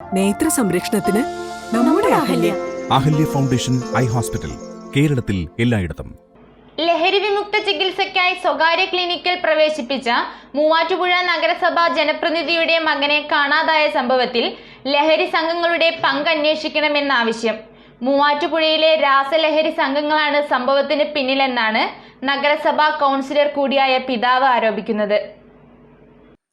നേത്ര സംരക്ഷണത്തിന് നമ്മുടെ Ahalya. Ahalya foundation eye hospital കേരളത്തിൽ എല്ലായിടത്തും. ലഹരി വിമുക്ത ചികിത്സയ്ക്കായി സ്വകാര്യ ക്ലിനിക്കിൽ പ്രവേശിപ്പിച്ച മൂവാറ്റുപുഴ നഗരസഭാ ജനപ്രതിനിധിയുടെ മകനെ കാണാതായ സംഭവത്തിൽ ലഹരി സംഘങ്ങളുടെ പങ്ക് അന്വേഷിക്കണമെന്ന ആവശ്യം. മൂവാറ്റുപുഴയിലെ രാസലഹരി സംഘങ്ങളാണ് സംഭവത്തിന് പിന്നിലെന്നാണ് നഗരസഭാ കൗൺസിലർ കൂടിയായ പിതാവ് ആരോപിക്കുന്നത്.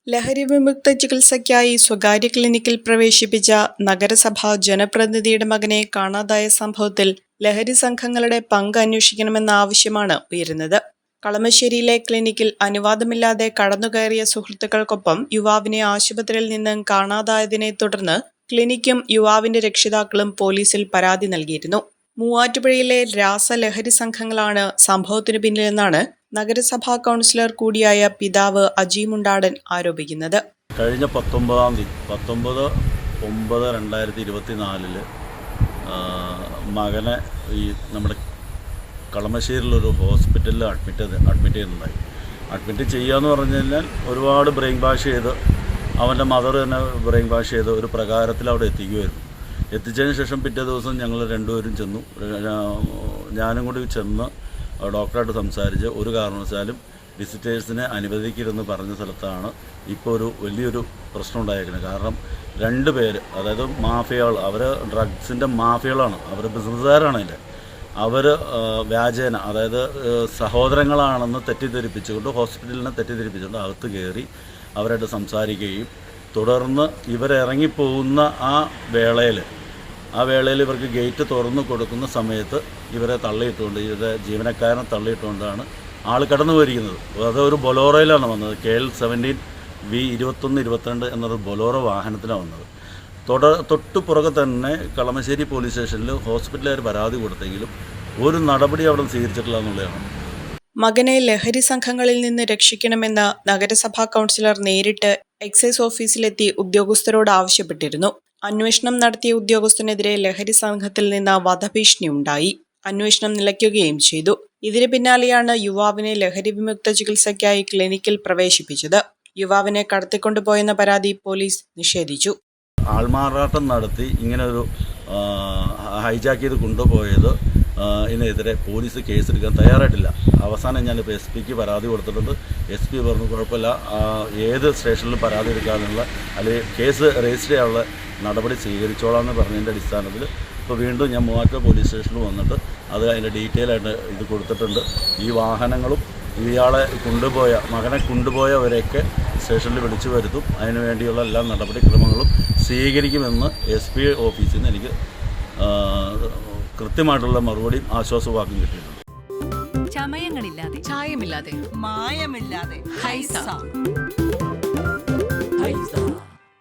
ലഹരി വിമുക്ത ചികിത്സയ്ക്കായി സ്വകാര്യ ക്ലിനിക്കിൽ പ്രവേശിപ്പിച്ച നഗരസഭാ ജനപ്രതിനിധിയുടെ മകനെ കാണാതായ സംഭവത്തിൽ ലഹരി സംഘങ്ങളുടെ പങ്ക് അന്വേഷിക്കണമെന്ന ആവശ്യമാണ് ഉയരുന്നത്. കളമശ്ശേരിയിലെ ക്ലിനിക്കിൽ അനുവാദമില്ലാതെ കടന്നുകയറിയ സുഹൃത്തുക്കൾക്കൊപ്പം യുവാവിനെ ആശുപത്രിയിൽ നിന്നും കാണാതായതിനെ തുടർന്ന് ക്ലിനിക്കും യുവാവിന്റെ രക്ഷിതാക്കളും പോലീസിൽ പരാതി നൽകിയിരുന്നു. മൂവാറ്റുപുഴയിലെ രാസലഹരി സംഘങ്ങളാണ് സംഭവത്തിനു പിന്നിലെന്നാണ് നഗരസഭാ കൗൺസിലർ കൂടിയായ പിതാവ് അജീമുണ്ടാടൻ ആരോപിക്കുന്നത്. കഴിഞ്ഞ പത്തൊമ്പതാം തീയതി പത്തൊമ്പത് ഒമ്പത് രണ്ടായിരത്തി ഇരുപത്തി നാലിൽ മകനെ ഈ നമ്മുടെ കളമശ്ശേരിയിലൊരു ഹോസ്പിറ്റലിൽ അഡ്മിറ്റ് അഡ്മിറ്റ് ചെയ്യുന്നുണ്ടായി. അഡ്മിറ്റ് ചെയ്യാന്ന് പറഞ്ഞു കഴിഞ്ഞാൽ ഒരുപാട് ബ്രെയിൻ വാഷ് ചെയ്ത് അവന്റെ മദർ തന്നെ ബ്രെയിൻ വാഷ് ചെയ്ത് ഒരു പ്രകാരത്തിൽ അവിടെ എത്തിക്കുമായിരുന്നു എത്തിച്ചതിന് ശേഷം പിറ്റേ ദിവസം ഞങ്ങൾ രണ്ടുപേരും ചെന്നു. ഞാനും കൂടി ചെന്ന് ഡോക്ടറായിട്ട് സംസാരിച്ച് ഒരു കാരണവശാലും വിസിറ്റേഴ്സിനെ അനുവദിക്കരുതെന്ന് പറഞ്ഞ സ്ഥലത്താണ് ഇപ്പോൾ ഒരു വലിയൊരു പ്രശ്നം ഉണ്ടായിരിക്കുന്നത് കാരണം രണ്ട് പേര് അതായത് മാഫിയകൾ അവർ ഡ്രഗ്സിന്റെ മാഫിയകളാണ് അവർ ബിസിനസ്സുകാരാണ് അതിന്റെ അവർ വ്യാജേന അതായത് സഹോദരങ്ങളാണെന്ന് തെറ്റിദ്ധരിപ്പിച്ചുകൊണ്ട് ഹോസ്പിറ്റലിനെ തെറ്റിദ്ധരിപ്പിച്ചുകൊണ്ട് അകത്ത് കയറി അവരായിട്ട് സംസാരിക്കുകയും തുടർന്ന് ഇവരിറങ്ങിപ്പോകുന്ന ആ വേളയിൽ ആ വേളയിൽ ഇവർക്ക് ഗേറ്റ് തുറന്നു കൊടുക്കുന്ന സമയത്ത് ഇവരെ തള്ളിയിട്ടുകൊണ്ട് ഇവരുടെ ജീവനക്കാരനെ തള്ളിയിട്ടുകൊണ്ടാണ് ആൾ കടന്നു പോയിരിക്കുന്നത് അത് ഒരു ബൊലോറയിലാണ് വന്നത്. കെ എൽ സെവന്റീൻ വി ഇരുപത്തൊന്ന് ഇരുപത്തിരണ്ട് എന്നൊരു ബൊലോറോ വാഹനത്തിലാണ് വന്നത്. തൊട തൊട്ടു പുറകെ തന്നെ കളമശ്ശേരി പോലീസ് സ്റ്റേഷനിൽ ഹോസ്പിറ്റലുകാർ പരാതി കൊടുത്തെങ്കിലും ഒരു നടപടി അവിടെ സ്വീകരിച്ചിട്ടില്ല എന്നുള്ളതാണ്. മകനെ ലഹരി സംഘങ്ങളിൽ നിന്ന് രക്ഷിക്കണമെന്ന് നഗരസഭാ കൗൺസിലർ നേരിട്ട് എക്സൈസ് ഓഫീസിലെത്തി ഉദ്യോഗസ്ഥരോട് ആവശ്യപ്പെട്ടിരുന്നു. അന്വേഷണം നടത്തിയ ഉദ്യോഗസ്ഥനെതിരെ ലഹരി സംഘത്തിൽ നിന്ന് വധഭീഷണി ഉണ്ടായി. അന്വേഷണം നിലയ്ക്കുകയും ചെയ്തു. ഇതിന് പിന്നാലെയാണ് യുവാവിനെ ലഹരി വിമുക്ത ചികിത്സയ്ക്കായി ക്ലിനിക്കിൽ പ്രവേശിപ്പിച്ചത്. യുവാവിനെ കടത്തിക്കൊണ്ടുപോയെന്ന പരാതി പോലീസ് നിഷേധിച്ചു. ആൾമാറാട്ടം നടത്തി ഇങ്ങനെ ഒരു ഹൈജാക്ക് ചെയ്ത് കൊണ്ടുപോയത് ഇതിനെതിരെ പോലീസ് കേസെടുക്കാൻ തയ്യാറായിട്ടില്ല. അവസാനം ഞാനിപ്പോൾ എസ് പിക്ക് പരാതി കൊടുത്തിട്ടുണ്ട്. എസ് പി പറഞ്ഞു കുഴപ്പമില്ല. ഏത് സ്റ്റേഷനിലും പരാതി എടുക്കാനുള്ള അല്ലെങ്കിൽ കേസ് രജിസ്റ്റർ ചെയ്യാനുള്ള നടപടി സ്വീകരിച്ചോളാം എന്ന് പറഞ്ഞതിന്റെ അടിസ്ഥാനത്തിൽ ഇപ്പോൾ വീണ്ടും ഞാൻ മൂവാറ്റ പോലീസ് സ്റ്റേഷനിൽ വന്നിട്ട് അത് അതിന്റെ ഡീറ്റെയിൽ ആയിട്ട് ഇത് കൊടുത്തിട്ടുണ്ട്. ഈ വാഹനങ്ങളും ഇയാളെ കൊണ്ടുപോയ മകനെ കൊണ്ടുപോയവരെയൊക്കെ സ്റ്റേഷനിൽ വിളിച്ചു വരുത്തും. അതിനു വേണ്ടിയുള്ള എല്ലാ നടപടിക്രമങ്ങളും സ്വീകരിക്കുമെന്ന് എസ് പി ഓഫീസിൽ നിന്ന് എനിക്ക് കൃത്യമായിട്ടുള്ള മറുപടിയും ആശ്വാസവാക്കും കിട്ടിയിട്ടുണ്ട്. ചമയങ്ങളില്ലാതെ. ചായമില്ലാതെ. മായമില്ലാതെ. ഹൈസ. ഹൈസ.